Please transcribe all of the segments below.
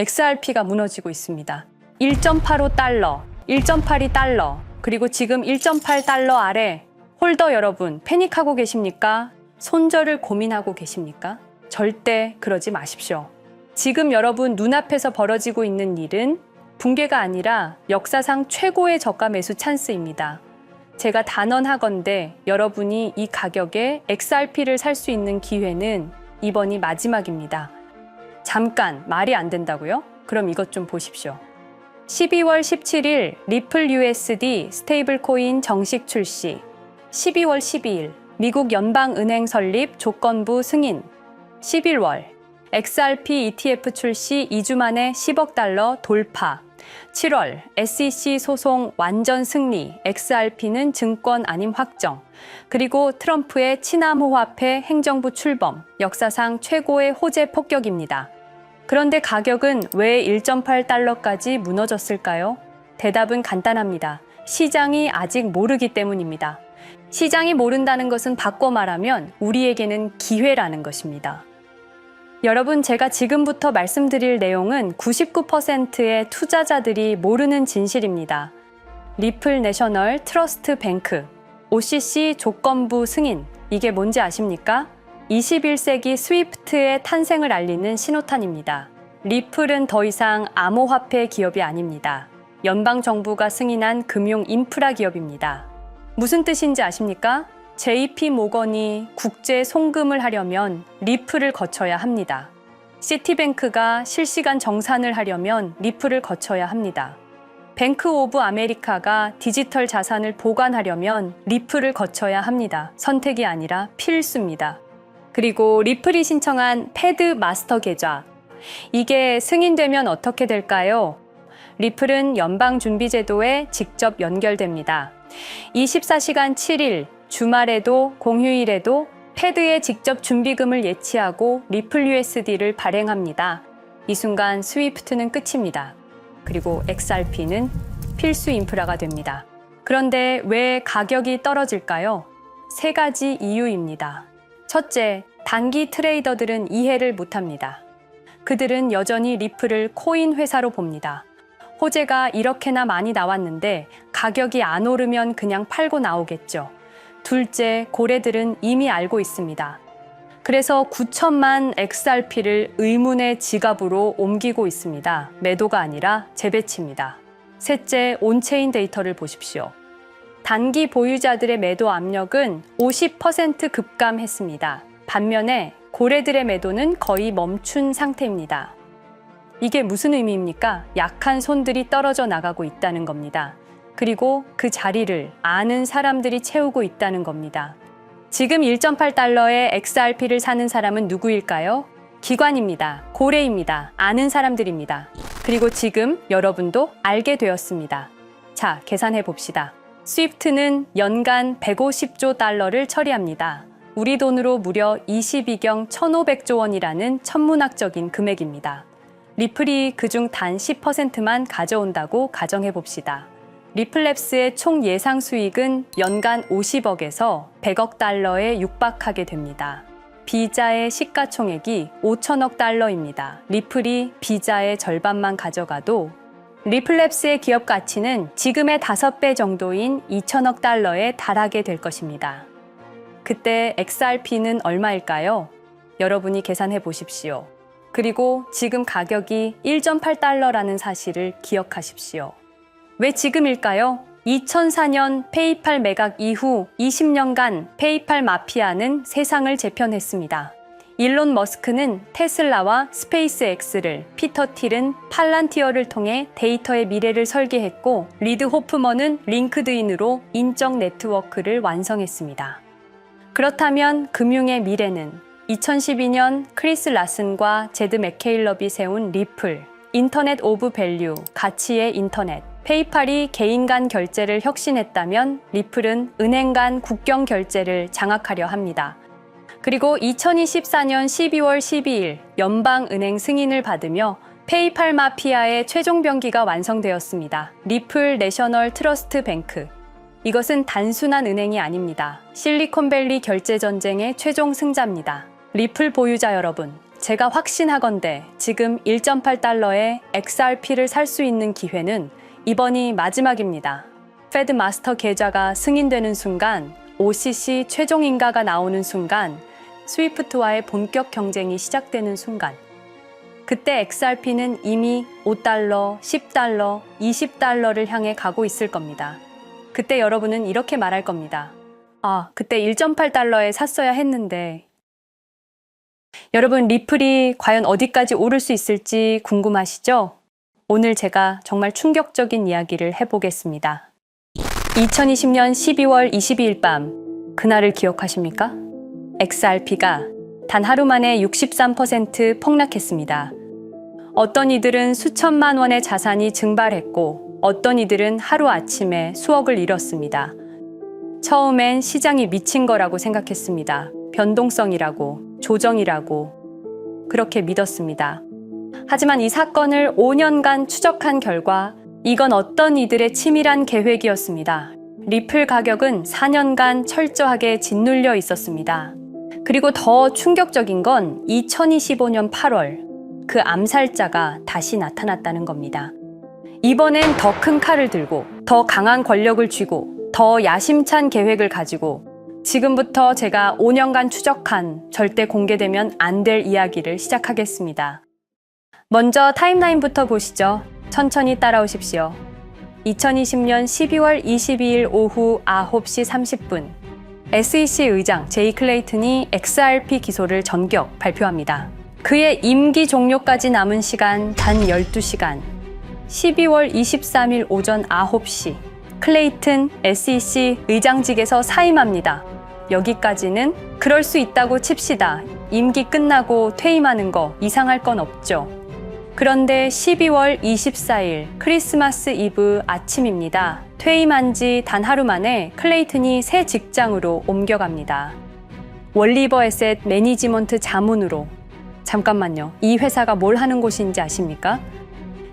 XRP가 무너지고 있습니다. 1.85 달러, 1.82 달러, 그리고 지금 1.8 달러 아래 홀더 여러분 패닉하고 계십니까? 손절을 고민하고 계십니까? 절대 그러지 마십시오. 지금 여러분 눈앞에서 벌어지고 있는 일은 붕괴가 아니라 역사상 최고의 저가 매수 찬스입니다. 제가 단언하건대 여러분이 이 가격에 XRP를 살 수 있는 기회는 이번이 마지막입니다. 잠깐 말이 안 된다고요? 그럼 이것 좀 보십시오. 12월 17일 리플 USD 스테이블 코인 정식 출시. 12월 12일 미국 연방은행 설립 조건부 승인. 11월 XRP ETF 출시 2주 만에 10억 달러 돌파. 7월 SEC 소송 완전 승리. XRP는 증권 아님 확정. 그리고 트럼프의 치남호화폐 행정부 출범. 역사상 최고의 호재 폭격입니다. 그런데 가격은 왜 1.8달러까지 무너졌을까요? 대답은 간단합니다. 시장이 아직 모르기 때문입니다. 시장이 모른다는 것은 바꿔 말하면 우리에게는 기회라는 것입니다. 여러분, 제가 지금부터 말씀드릴 내용은 99%의 투자자들이 모르는 진실입니다. 리플 내셔널 트러스트 뱅크, OCC 조건부 승인, 이게 뭔지 아십니까? 21세기 스위프트의 탄생을 알리는 신호탄입니다. 리플은 더 이상 암호화폐 기업이 아닙니다. 연방정부가 승인한 금융 인프라 기업입니다. 무슨 뜻인지 아십니까? JP 모건이 국제 송금을 하려면 리플을 거쳐야 합니다. 시티뱅크가 실시간 정산을 하려면 리플을 거쳐야 합니다. 뱅크 오브 아메리카가 디지털 자산을 보관하려면 리플을 거쳐야 합니다. 선택이 아니라 필수입니다. 그리고 리플이 신청한 패드 마스터 계좌. 이게 승인되면 어떻게 될까요? 리플은 연방준비제도에 직접 연결됩니다. 24시간 7일, 주말에도 공휴일에도 패드에 직접 준비금을 예치하고 리플 USD를 발행합니다. 이 순간 스위프트는 끝입니다. 그리고 XRP는 필수 인프라가 됩니다. 그런데 왜 가격이 떨어질까요? 세 가지 이유입니다. 첫째, 단기 트레이더들은 이해를 못합니다. 그들은 여전히 리플을 코인 회사로 봅니다. 호재가 이렇게나 많이 나왔는데 가격이 안 오르면 그냥 팔고 나오겠죠. 둘째, 고래들은 이미 알고 있습니다. 그래서 9천만 XRP를 의문의 지갑으로 옮기고 있습니다. 매도가 아니라 재배치입니다. 셋째, 온체인 데이터를 보십시오. 단기 보유자들의 매도 압력은 50% 급감했습니다. 반면에 고래들의 매도는 거의 멈춘 상태입니다. 이게 무슨 의미입니까? 약한 손들이 떨어져 나가고 있다는 겁니다. 그리고 그 자리를 아는 사람들이 채우고 있다는 겁니다. 지금 1.8달러에 XRP를 사는 사람은 누구일까요? 기관입니다. 고래입니다. 아는 사람들입니다. 그리고 지금 여러분도 알게 되었습니다. 자, 계산해 봅시다. 스위프트는 연간 150조 달러를 처리합니다. 우리 돈으로 무려 22경 1,500조 원이라는 천문학적인 금액입니다. 리플이 그중 단 10%만 가져온다고 가정해 봅시다. 리플랩스의 총 예상 수익은 연간 50억에서 100억 달러에 육박하게 됩니다. 비자의 시가총액이 5천억 달러입니다. 리플이 비자의 절반만 가져가도 리플랩스의 기업 가치는 지금의 5배 정도인 2천억 달러에 달하게 될 것입니다. 그때 XRP는 얼마일까요? 여러분이 계산해 보십시오. 그리고 지금 가격이 1.8달러라는 사실을 기억하십시오. 왜 지금일까요? 2004년 페이팔 매각 이후 20년간 페이팔 마피아는 세상을 재편했습니다. 일론 머스크는 테슬라와 스페이스X를, 피터 틸은 팔란티어를 통해 데이터의 미래를 설계했고, 리드 호프먼은 링크드인으로 인적 네트워크를 완성했습니다. 그렇다면 금융의 미래는 2012년 크리스 라슨과 제드 맥케일럽이 세운 리플, 인터넷 오브 밸류, 가치의 인터넷, 페이팔이 개인 간 결제를 혁신했다면 리플은 은행 간 국경 결제를 장악하려 합니다. 그리고 2024년 12월 12일 연방은행 승인을 받으며 페이팔 마피아의 최종 병기가 완성되었습니다. 리플 내셔널 트러스트 뱅크. 이것은 단순한 은행이 아닙니다. 실리콘밸리 결제 전쟁의 최종 승자입니다. 리플 보유자 여러분, 제가 확신하건대 지금 1.8달러에 XRP를 살 수 있는 기회는 이번이 마지막입니다. 페드 마스터 계좌가 승인되는 순간, OCC 최종 인가가 나오는 순간, 스위프트와의 본격 경쟁이 시작되는 순간, 그때 XRP는 이미 5달러, 10달러, 20달러를 향해 가고 있을 겁니다. 그때 여러분은 이렇게 말할 겁니다. 아, 그때 1.8달러에 샀어야 했는데. 여러분, 리플이 과연 어디까지 오를 수 있을지 궁금하시죠? 오늘 제가 정말 충격적인 이야기를 해보겠습니다. 2020년 12월 22일 밤, 그날을 기억하십니까? XRP가 단 하루 만에 63% 폭락했습니다. 어떤 이들은 수천만 원의 자산이 증발했고, 어떤 이들은 하루 아침에 수억을 잃었습니다. 처음엔 시장이 미친 거라고 생각했습니다. 변동성이라고, 조정이라고, 그렇게 믿었습니다. 하지만 이 사건을 5년간 추적한 결과, 이건 어떤 이들의 치밀한 계획이었습니다. 리플 가격은 4년간 철저하게 짓눌려 있었습니다. 그리고 더 충격적인 건 2025년 8월, 그 암살자가 다시 나타났다는 겁니다. 이번엔 더 큰 칼을 들고, 더 강한 권력을 쥐고, 더 야심찬 계획을 가지고, 지금부터 제가 5년간 추적한 절대 공개되면 안 될 이야기를 시작하겠습니다. 먼저 타임라인부터 보시죠. 천천히 따라오십시오. 2020년 12월 22일 오후 9시 30분, SEC 의장 제이 클레이튼이 XRP 기소를 전격 발표합니다. 그의 임기 종료까지 남은 시간 단 12시간. 12월 23일 오전 9시, 클레이튼 SEC 의장직에서 사임합니다. 여기까지는 그럴 수 있다고 칩시다. 임기 끝나고 퇴임하는 거 이상할 건 없죠. 그런데 12월 24일 크리스마스 이브 아침입니다. 퇴임한 지 단 하루 만에 클레이튼이 새 직장으로 옮겨갑니다. 월리버 에셋 매니지먼트 자문으로 잠깐만요. 이 회사가 뭘 하는 곳인지 아십니까?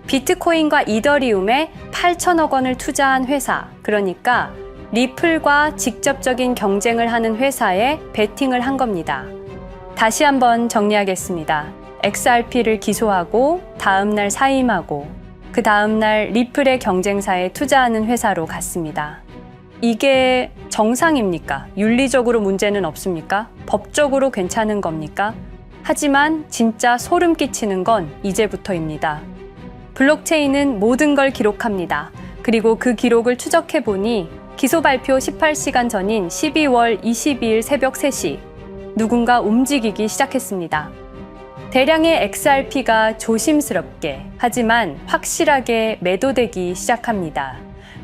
비트코인과 이더리움에 8천억 원을 투자한 회사, 그러니까 리플과 직접적인 경쟁을 하는 회사에 베팅을 한 겁니다. 다시 한번 정리하겠습니다. XRP를 기소하고 다음날 사임하고 그 다음날 리플의 경쟁사에 투자하는 회사로 갔습니다. 이게 정상입니까? 윤리적으로 문제는 없습니까? 법적으로 괜찮은 겁니까? 하지만 진짜 소름 끼치는 건 이제부터입니다. 블록체인은 모든 걸 기록합니다. 그리고 그 기록을 추적해 보니 기소 발표 18시간 전인 12월 22일 새벽 3시 누군가 움직이기 시작했습니다. 대량의 XRP가 조심스럽게 하지만 확실하게 매도되기 시작합니다.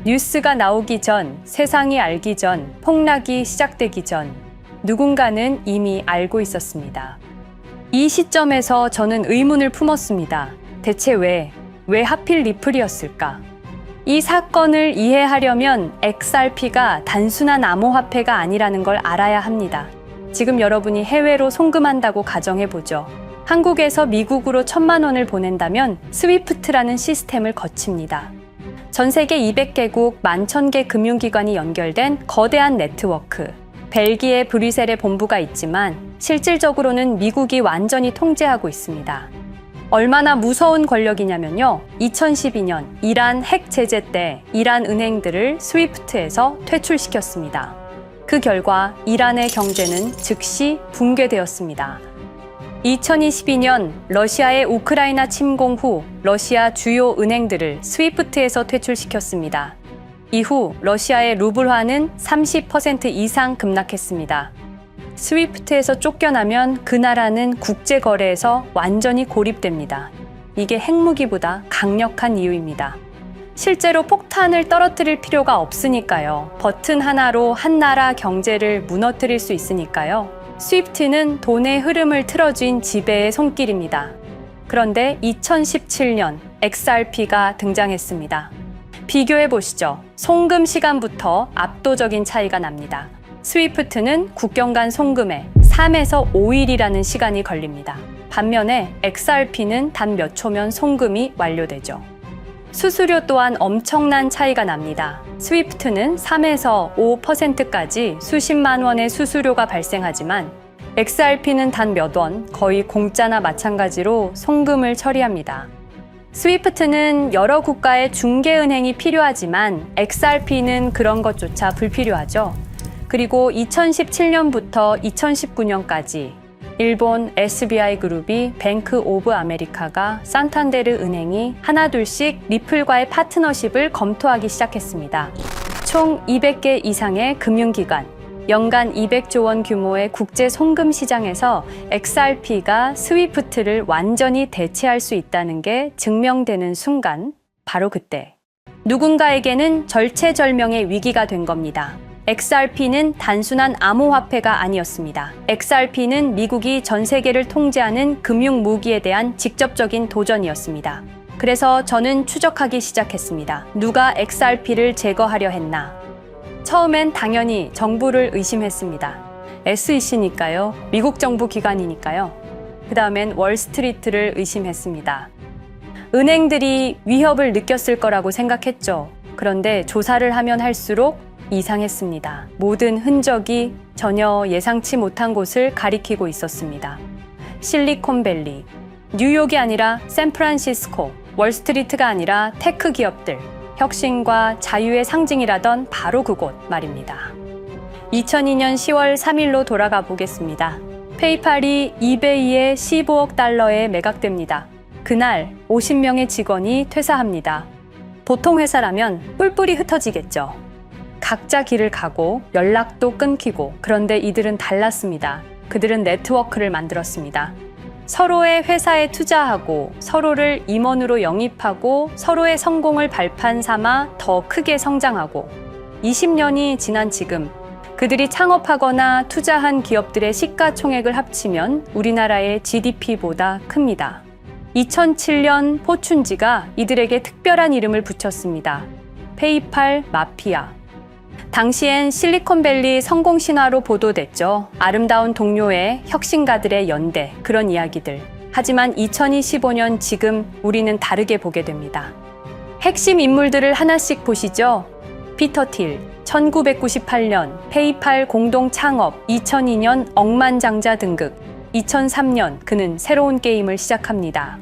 뉴스가 나오기 전, 세상이 알기 전, 폭락이 시작되기 전 누군가는 이미 알고 있었습니다. 이 시점에서 저는 의문을 품었습니다. 대체 왜, 왜 하필 리플이었을까? 이 사건을 이해하려면 XRP가 단순한 암호화폐가 아니라는 걸 알아야 합니다. 지금 여러분이 해외로 송금한다고 가정해 보죠. 한국에서 미국으로 천만 원을 보낸다면 스위프트라는 시스템을 거칩니다. 전 세계 200개국 11,000개 금융기관이 연결된 거대한 네트워크. 벨기에 브뤼셀에 본부가 있지만 실질적으로는 미국이 완전히 통제하고 있습니다. 얼마나 무서운 권력이냐면요. 2012년 이란 핵 제재 때 이란 은행들을 스위프트에서 퇴출시켰습니다. 그 결과 이란의 경제는 즉시 붕괴되었습니다. 2022년 러시아의 우크라이나 침공 후 러시아 주요 은행들을 스위프트에서 퇴출시켰습니다. 이후 러시아의 루블화는 30% 이상 급락했습니다. 스위프트에서 쫓겨나면 그 나라는 국제 거래에서 완전히 고립됩니다. 이게 핵무기보다 강력한 이유입니다. 실제로 폭탄을 떨어뜨릴 필요가 없으니까요. 버튼 하나로 한 나라 경제를 무너뜨릴 수 있으니까요. 스위프트는 돈의 흐름을 틀어준 지배의 손길입니다. 그런데 2017년 XRP가 등장했습니다. 비교해 보시죠. 송금 시간부터 압도적인 차이가 납니다. 스위프트는 국경 간 송금에 3에서 5일이라는 시간이 걸립니다. 반면에 XRP는 단 몇 초면 송금이 완료되죠. 수수료 또한 엄청난 차이가 납니다. 스위프트는 3에서 5%까지 수십만 원의 수수료가 발생하지만 XRP는 단 몇 원, 거의 공짜나 마찬가지로 송금을 처리합니다. 스위프트는 여러 국가의 중개은행이 필요하지만 XRP는 그런 것조차 불필요하죠. 그리고 2017년부터 2019년까지 일본 SBI 그룹이 뱅크 오브 아메리카가 산탄데르 은행이 하나둘씩 리플과의 파트너십을 검토하기 시작했습니다. 총 200개 이상의 금융기관, 연간 200조 원 규모의 국제 송금 시장에서 XRP가 스위프트를 완전히 대체할 수 있다는 게 증명되는 순간, 바로 그때 누군가에게는 절체절명의 위기가 된 겁니다. XRP는 단순한 암호화폐가 아니었습니다. XRP는 미국이 전 세계를 통제하는 금융 무기에 대한 직접적인 도전이었습니다. 그래서 저는 추적하기 시작했습니다. 누가 XRP를 제거하려 했나? 처음엔 당연히 정부를 의심했습니다. SEC니까요. 미국 정부 기관이니까요. 그 다음엔 월스트리트를 의심했습니다. 은행들이 위협을 느꼈을 거라고 생각했죠. 그런데 조사를 하면 할수록 이상했습니다. 모든 흔적이 전혀 예상치 못한 곳을 가리키고 있었습니다. 실리콘밸리, 뉴욕이 아니라 샌프란시스코, 월스트리트가 아니라 테크 기업들, 혁신과 자유의 상징이라던 바로 그곳 말입니다. 2002년 10월 3일로 돌아가 보겠습니다. 페이팔이 이베이에 15억 달러에 매각됩니다. 그날 50명의 직원이 퇴사합니다. 보통 회사라면 뿔뿔이 흩어지겠죠. 각자 길을 가고 연락도 끊기고 그런데 이들은 달랐습니다. 그들은 네트워크를 만들었습니다. 서로의 회사에 투자하고 서로를 임원으로 영입하고 서로의 성공을 발판 삼아 더 크게 성장하고 20년이 지난 지금 그들이 창업하거나 투자한 기업들의 시가총액을 합치면 우리나라의 GDP보다 큽니다. 2007년 포춘지가 이들에게 특별한 이름을 붙였습니다. 페이팔 마피아. 당시엔 실리콘밸리 성공 신화로 보도됐죠. 아름다운 동료의 혁신가들의 연대, 그런 이야기들. 하지만 2025년 지금 우리는 다르게 보게 됩니다. 핵심 인물들을 하나씩 보시죠. 피터 틸, 1998년 페이팔 공동 창업, 2002년 억만장자 등극, 2003년 그는 새로운 게임을 시작합니다.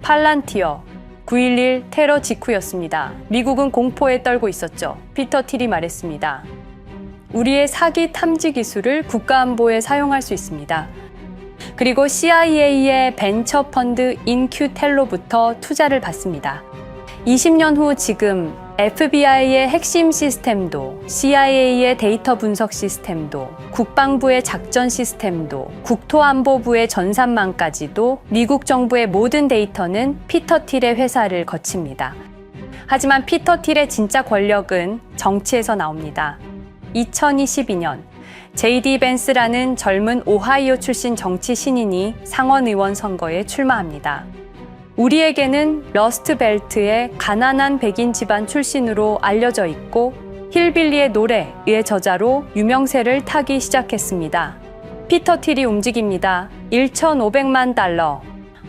팔란티어, 9.11 테러 직후였습니다. 미국은 공포에 떨고 있었죠. 피터 틸이 말했습니다. 우리의 사기 탐지 기술을 국가안보에 사용할 수 있습니다. 그리고 CIA의 벤처 펀드 인큐텔로부터 투자를 받습니다. 20년 후 지금 FBI의 핵심 시스템도, CIA의 데이터 분석 시스템도, 국방부의 작전 시스템도, 국토안보부의 전산망까지도 미국 정부의 모든 데이터는 피터 틸의 회사를 거칩니다. 하지만 피터 틸의 진짜 권력은 정치에서 나옵니다. 2022년 제이디 벤스라는 젊은 오하이오 출신 정치 신인이 상원 의원 선거에 출마합니다. 우리에게는 러스트 벨트의 가난한 백인 집안 출신으로 알려져 있고 힐빌리의 노래의 저자로 유명세를 타기 시작했습니다. 피터 틸이 움직입니다. 1,500만 달러.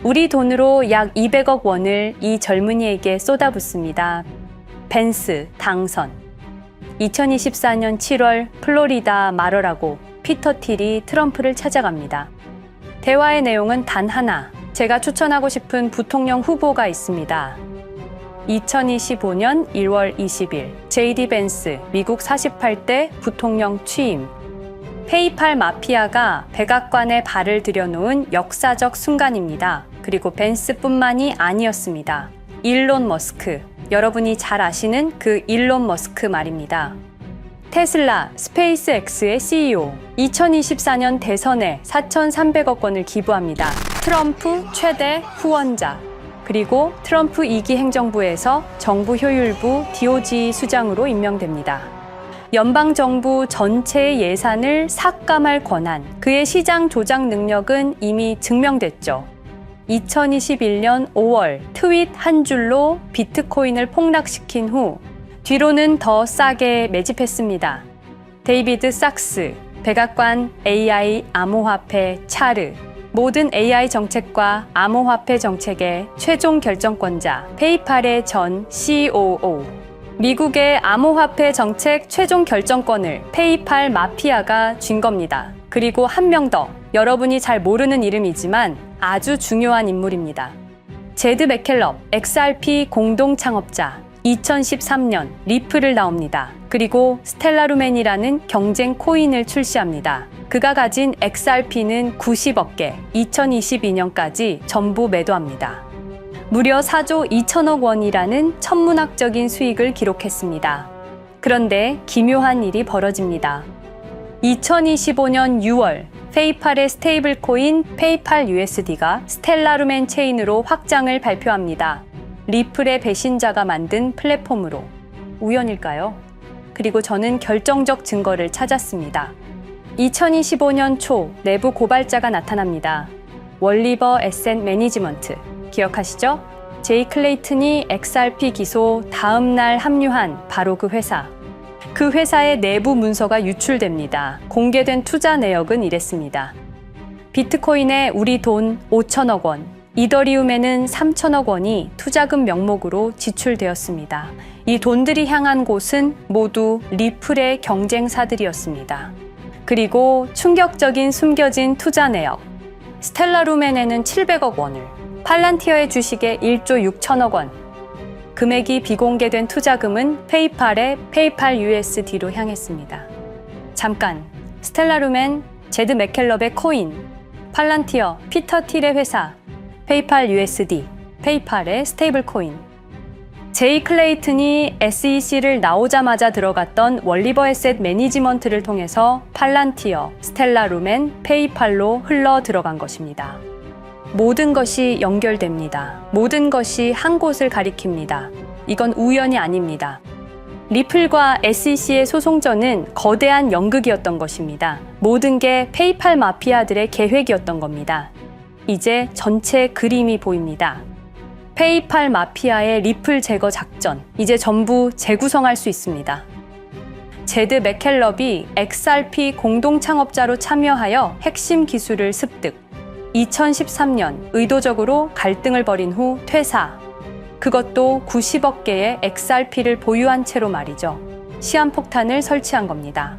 우리 돈으로 약 200억 원을 이 젊은이에게 쏟아붓습니다. 벤스 당선. 2024년 7월 플로리다 말어라고 피터 틸이 트럼프를 찾아갑니다. 대화의 내용은 단 하나. 제가 추천하고 싶은 부통령 후보가 있습니다. 2025년 1월 20일 제이디 벤스 미국 48대 부통령 취임 페이팔 마피아가 백악관에 발을 들여놓은 역사적 순간입니다. 그리고 벤스뿐만이 아니었습니다. 일론 머스크 여러분이 잘 아시는 그 일론 머스크 말입니다. 테슬라, 스페이스X의 CEO 2024년 대선에 4,300억 원을 기부합니다. 트럼프 최대 후원자 그리고 트럼프 2기 행정부에서 정부 효율부 DOG 수장으로 임명됩니다. 연방정부 전체의 예산을 삭감할 권한, 그의 시장 조작 능력은 이미 증명됐죠. 2021년 5월 트윗 한 줄로 비트코인을 폭락시킨 후 뒤로는 더 싸게 매집했습니다. 데이비드 sak스, 백악관 AI 암호화폐 차르, 모든 AI 정책과 암호화폐 정책의 최종 결정권자 페이팔의 전 COO. 미국의 암호화폐 정책 최종 결정권을 페이팔 마피아가 쥔 겁니다. 그리고 한 명 더. 여러분이 잘 모르는 이름이지만 아주 중요한 인물입니다. 제드 맥켈럽, XRP 공동 창업자, 2013년 리플을 나옵니다. 그리고 스텔라루멘이라는 경쟁 코인을 출시합니다. 그가 가진 XRP는 90억 개, 2022년까지 전부 매도합니다. 무려 4조 2천억 원이라는 천문학적인 수익을 기록했습니다. 그런데 기묘한 일이 벌어집니다. 2025년 6월 페이팔의 스테이블 코인 페이팔 USD가 스텔라루멘 체인으로 확장을 발표합니다. 리플의 배신자가 만든 플랫폼으로 우연일까요? 그리고 저는 결정적 증거를 찾았습니다. 2025년 초 내부 고발자가 나타납니다. 월리버 에셋 매니지먼트 기억하시죠? 제이 클레이튼이 XRP 기소 다음 날 합류한 바로 그 회사. 그 회사의 내부 문서가 유출됩니다. 공개된 투자 내역은 이랬습니다. 비트코인에 우리 돈 5천억 원, 이더리움에는 3천억 원이 투자금 명목으로 지출되었습니다. 이 돈들이 향한 곳은 모두 리플의 경쟁사들이었습니다. 그리고 충격적인 숨겨진 투자 내역. 스텔라루멘에는 700억 원을, 팔란티어의 주식에 1조 6천억 원, 금액이 비공개된 투자금은 페이팔의 페이팔 USD로 향했습니다. 잠깐, 스텔라루멘, 제드 맥켈럽의 코인, 팔란티어, 피터 틸의 회사, 페이팔 USD, 페이팔의 스테이블 코인. 제이 클레이튼이 SEC를 나오자마자 들어갔던 월리버 에셋 매니지먼트를 통해서 팔란티어, 스텔라 루멘, 페이팔로 흘러 들어간 것입니다. 모든 것이 연결됩니다. 모든 것이 한 곳을 가리킵니다. 이건 우연이 아닙니다. 리플과 SEC의 소송전은 거대한 연극이었던 것입니다. 모든 게 페이팔 마피아들의 계획이었던 겁니다. 이제 전체 그림이 보입니다. 페이팔 마피아의 리플 제거 작전, 이제 전부 재구성할 수 있습니다. 제드 맥켈럽이 XRP 공동 창업자로 참여하여 핵심 기술을 습득. 2013년 의도적으로 갈등을 벌인 후 퇴사. 그것도 90억 개의 XRP를 보유한 채로 말이죠. 시한폭탄을 설치한 겁니다.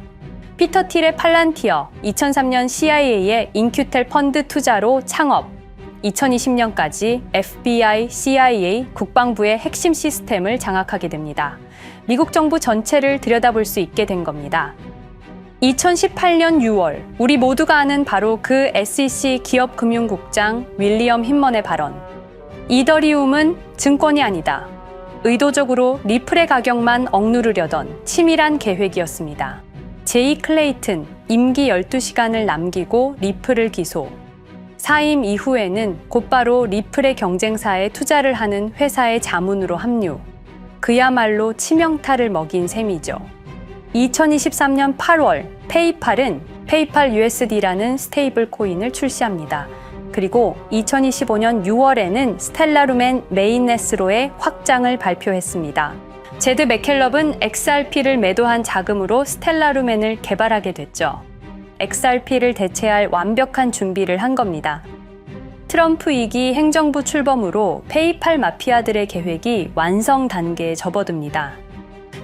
피터 틸의 팔란티어, 2003년 CIA의 인큐텔 펀드 투자로 창업, 2020년까지 FBI, CIA, 국방부의 핵심 시스템을 장악하게 됩니다. 미국 정부 전체를 들여다볼 수 있게 된 겁니다. 2018년 6월, 우리 모두가 아는 바로 그 SEC 기업금융국장 윌리엄 힌먼의 발언. 이더리움은 증권이 아니다. 의도적으로 리플의 가격만 억누르려던 치밀한 계획이었습니다. 제이 클레이튼 임기 12시간을 남기고 리플을 기소. 사임 이후에는 곧바로 리플의 경쟁사에 투자를 하는 회사의 자문으로 합류. 그야말로 치명타를 먹인 셈이죠. 2023년 8월 페이팔은 페이팔 USD라는 스테이블 코인을 출시합니다. 그리고 2025년 6월에는 스텔라루멘 메인네스로의 확장을 발표했습니다. 제드 맥켈럽은 XRP를 매도한 자금으로 스텔라루멘을 개발하게 됐죠. XRP를 대체할 완벽한 준비를 한 겁니다. 트럼프 2기 행정부 출범으로 페이팔 마피아들의 계획이 완성 단계에 접어듭니다.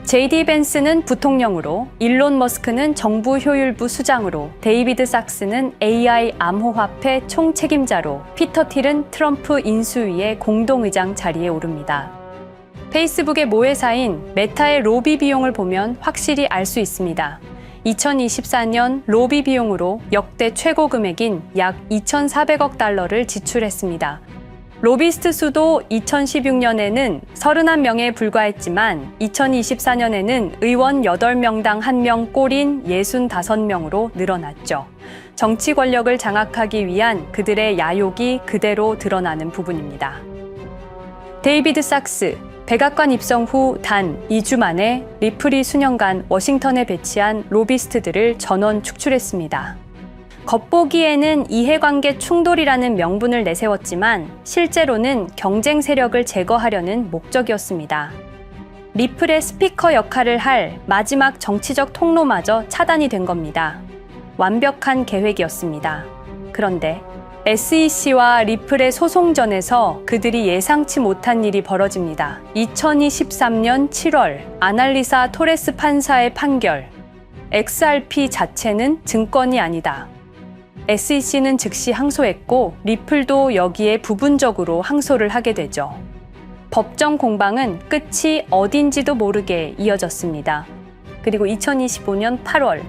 JD 벤스는 부통령으로, 일론 머스크는 정부 효율부 수장으로, 데이비드 sak스는 AI 암호화폐 총책임자로, 피터 틸은 트럼프 인수위의 공동의장 자리에 오릅니다. 페이스북의 모회사인 메타의 로비 비용을 보면 확실히 알 수 있습니다. 2024년 로비 비용으로 역대 최고 금액인 약 2,400억 달러를 지출했습니다. 로비스트 수도 2016년에는 31명에 불과했지만 2024년에는 의원 8명당 1명 꼴인 65명으로 늘어났죠. 정치 권력을 장악하기 위한 그들의 야욕이 그대로 드러나는 부분입니다. 데이비드 sak스, 백악관 입성 후 단 2주 만에 리플이 수년간 워싱턴에 배치한 로비스트들을 전원 축출했습니다. 겉보기에는 이해관계 충돌이라는 명분을 내세웠지만 실제로는 경쟁 세력을 제거하려는 목적이었습니다. 리플의 스피커 역할을 할 마지막 정치적 통로마저 차단이 된 겁니다. 완벽한 계획이었습니다. 그런데 SEC와 리플의 소송전에서 그들이 예상치 못한 일이 벌어집니다. 2023년 7월 아날리사 토레스 판사의 판결. XRP 자체는 증권이 아니다. SEC는 즉시 항소했고 리플도 여기에 부분적으로 항소를 하게 되죠. 법정 공방은 끝이 어딘지도 모르게 이어졌습니다. 그리고 2025년 8월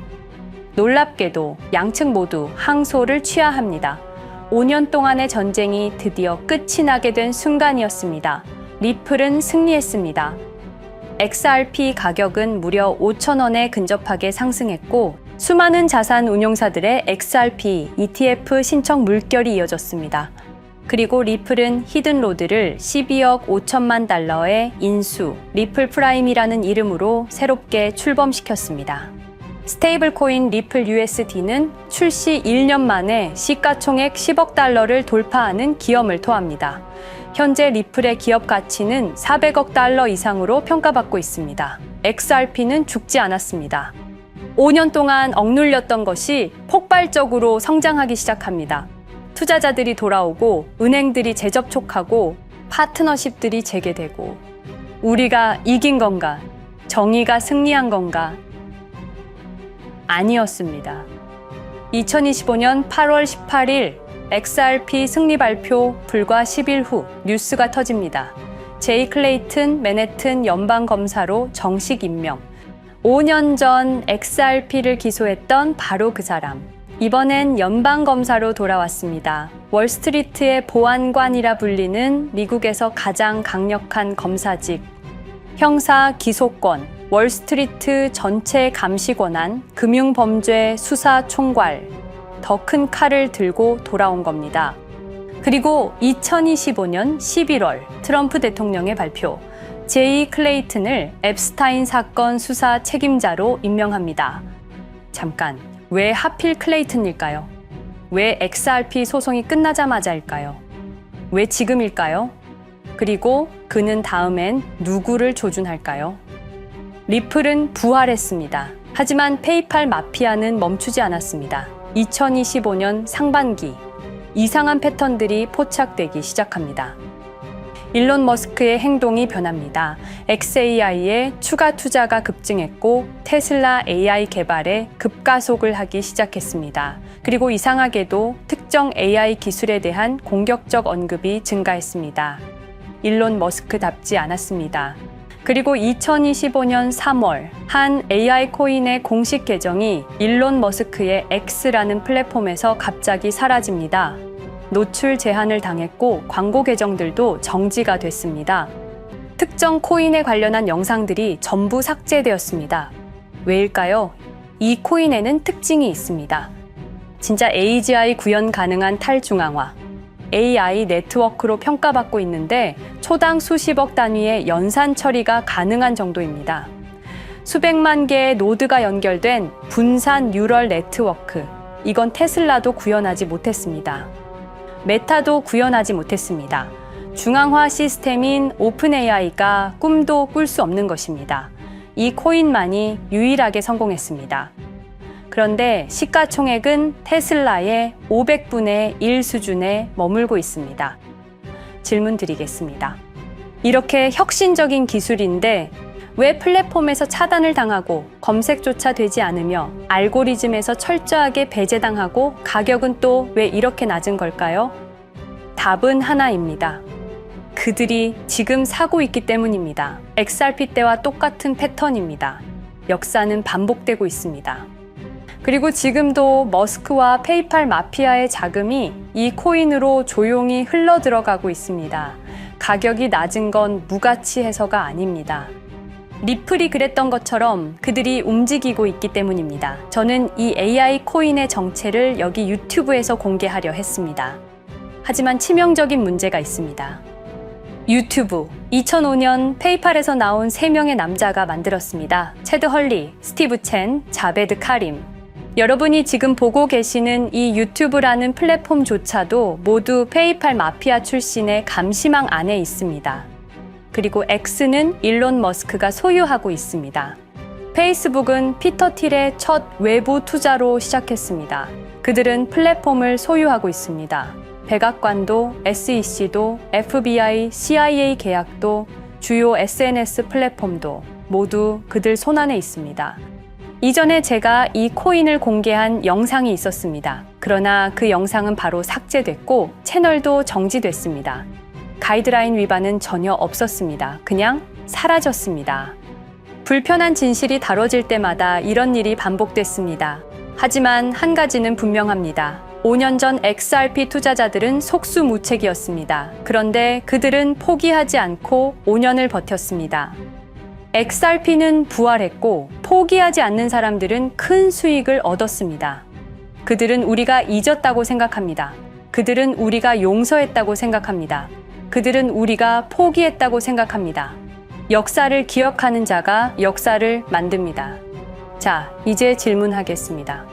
놀랍게도 양측 모두 항소를 취하합니다. 5년 동안의 전쟁이 드디어 끝이 나게 된 순간이었습니다. 리플은 승리했습니다. XRP 가격은 무려 5,000원에 근접하게 상승했고 수많은 자산 운용사들의 XRP ETF 신청 물결이 이어졌습니다. 그리고 리플은 히든로드를 12억 5천만 달러의 인수, 리플 프라임이라는 이름으로 새롭게 출범시켰습니다. 스테이블 코인 리플 USD는 출시 1년 만에 시가총액 10억 달러를 돌파하는 기염을 토합니다. 현재 리플의 기업 가치는 400억 달러 이상으로 평가받고 있습니다. XRP는 죽지 않았습니다. 5년 동안 억눌렸던 것이 폭발적으로 성장하기 시작합니다. 투자자들이 돌아오고 은행들이 재접촉하고 파트너십들이 재개되고 우리가 이긴 건가? 정의가 승리한 건가? 아니었습니다. 2025년 8월 18일 XRP 승리 발표 불과 10일 후 뉴스가 터집니다. 제이 클레이튼 맨해튼 연방 검사로 정식 임명. 5년 전 XRP를 기소했던 바로 그 사람. 이번엔 연방 검사로 돌아왔습니다. 월스트리트의 보안관이라 불리는 미국에서 가장 강력한 검사직. 형사 기소권, 월스트리트 전체 감시 권한, 금융범죄 수사 총괄, 더 큰 칼을 들고 돌아온 겁니다. 그리고 2025년 11월 트럼프 대통령의 발표, 제이 클레이튼을 앱스타인 사건 수사 책임자로 임명합니다. 잠깐, 왜 하필 클레이튼일까요? 왜 XRP 소송이 끝나자마자일까요? 왜 지금일까요? 그리고 그는 다음엔 누구를 조준할까요? 리플은 부활했습니다. 하지만 페이팔 마피아는 멈추지 않았습니다. 2025년 상반기 이상한 패턴들이 포착되기 시작합니다. 일론 머스크의 행동이 변합니다. XAI에 추가 투자가 급증했고 테슬라 AI 개발에 급가속을 하기 시작했습니다. 그리고 이상하게도 특정 AI 기술에 대한 공격적 언급이 증가했습니다. 일론 머스크답지 않았습니다. 그리고 2025년 3월 한 AI 코인의 공식 계정이 일론 머스크의 X라는 플랫폼에서 갑자기 사라집니다. 노출 제한을 당했고 광고 계정들도 정지가 됐습니다. 특정 코인에 관련한 영상들이 전부 삭제되었습니다. 왜일까요? 이 코인에는 특징이 있습니다. 진짜 AGI 구현 가능한 탈중앙화, AI 네트워크로 평가받고 있는데 초당 수십억 단위의 연산 처리가 가능한 정도입니다. 수백만 개의 노드가 연결된 분산 뉴럴 네트워크. 이건 테슬라도 구현하지 못했습니다. 메타도 구현하지 못했습니다. 중앙화 시스템인 오픈 AI가 꿈도 꿀 수 없는 것입니다. 이 코인만이 유일하게 성공했습니다. 그런데 시가총액은 테슬라의 500분의 1 수준에 머물고 있습니다. 질문 드리겠습니다. 이렇게 혁신적인 기술인데 왜 플랫폼에서 차단을 당하고 검색조차 되지 않으며 알고리즘에서 철저하게 배제당하고 가격은 또 왜 이렇게 낮은 걸까요? 답은 하나입니다. 그들이 지금 사고 있기 때문입니다. XRP 때와 똑같은 패턴입니다. 역사는 반복되고 있습니다. 그리고 지금도 머스크와 페이팔 마피아의 자금이 이 코인으로 조용히 흘러 들어가고 있습니다. 가격이 낮은 건 무가치해서가 아닙니다. 리플이 그랬던 것처럼 그들이 움직이고 있기 때문입니다. 저는 이 AI 코인의 정체를 여기 유튜브에서 공개하려 했습니다. 하지만 치명적인 문제가 있습니다. 유튜브 2005년 페이팔에서 나온 3명의 남자가 만들었습니다. 체드 헐리, 스티브 첸, 자베드 카림. 여러분이 지금 보고 계시는 이 유튜브라는 플랫폼조차도 모두 페이팔 마피아 출신의 감시망 안에 있습니다. 그리고 X는 일론 머스크가 소유하고 있습니다. 페이스북은 피터 틸의 첫 외부 투자로 시작했습니다. 그들은 플랫폼을 소유하고 있습니다. 백악관도 SEC도 FBI, CIA 계약도 주요 SNS 플랫폼도 모두 그들 손안에 있습니다. 이전에 제가 이 코인을 공개한 영상이 있었습니다. 그러나 그 영상은 바로 삭제됐고 채널도 정지됐습니다. 가이드라인 위반은 전혀 없었습니다. 그냥 사라졌습니다. 불편한 진실이 다뤄질 때마다 이런 일이 반복됐습니다. 하지만 한 가지는 분명합니다. 5년 전 XRP 투자자들은 속수무책이었습니다. 그런데 그들은 포기하지 않고 5년을 버텼습니다. XRP는 부활했고 포기하지 않는 사람들은 큰 수익을 얻었습니다. 그들은 우리가 잊었다고 생각합니다. 그들은 우리가 용서했다고 생각합니다. 그들은 우리가 포기했다고 생각합니다. 역사를 기억하는 자가 역사를 만듭니다. 자, 이제 질문하겠습니다.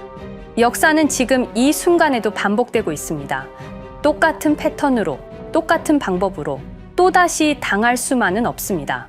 역사는 지금 이 순간에도 반복되고 있습니다. 똑같은 패턴으로, 똑같은 방법으로 또다시 당할 수만은 없습니다.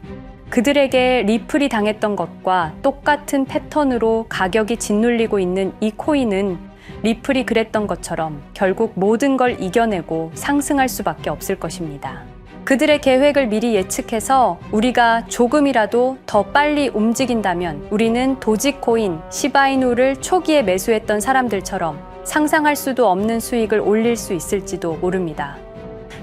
그들에게 리플이 당했던 것과 똑같은 패턴으로 가격이 짓눌리고 있는 이 코인은 리플이 그랬던 것처럼 결국 모든 걸 이겨내고 상승할 수밖에 없을 것입니다. 그들의 계획을 미리 예측해서 우리가 조금이라도 더 빨리 움직인다면 우리는 도지코인, 시바이누를 초기에 매수했던 사람들처럼 상상할 수도 없는 수익을 올릴 수 있을지도 모릅니다.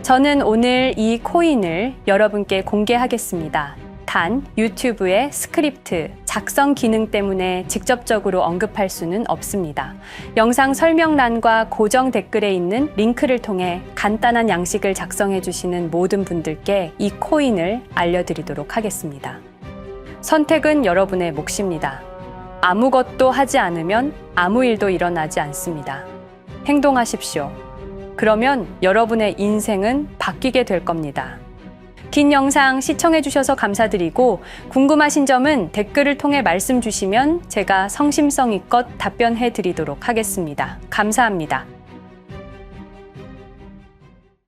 저는 오늘 이 코인을 여러분께 공개하겠습니다. 단 유튜브의 스크립트 작성 기능 때문에 직접적으로 언급할 수는 없습니다. 영상 설명란과 고정 댓글에 있는 링크를 통해 간단한 양식을 작성해 주시는 모든 분들께 이 코인을 알려드리도록 하겠습니다. 선택은 여러분의 몫입니다. 아무것도 하지 않으면 아무 일도 일어나지 않습니다. 행동하십시오. 그러면 여러분의 인생은 바뀌게 될 겁니다. 긴 영상 시청해주셔서 감사드리고 궁금하신 점은 댓글을 통해 말씀 주시면 제가 성심성의껏 답변해 드리도록 하겠습니다. 감사합니다.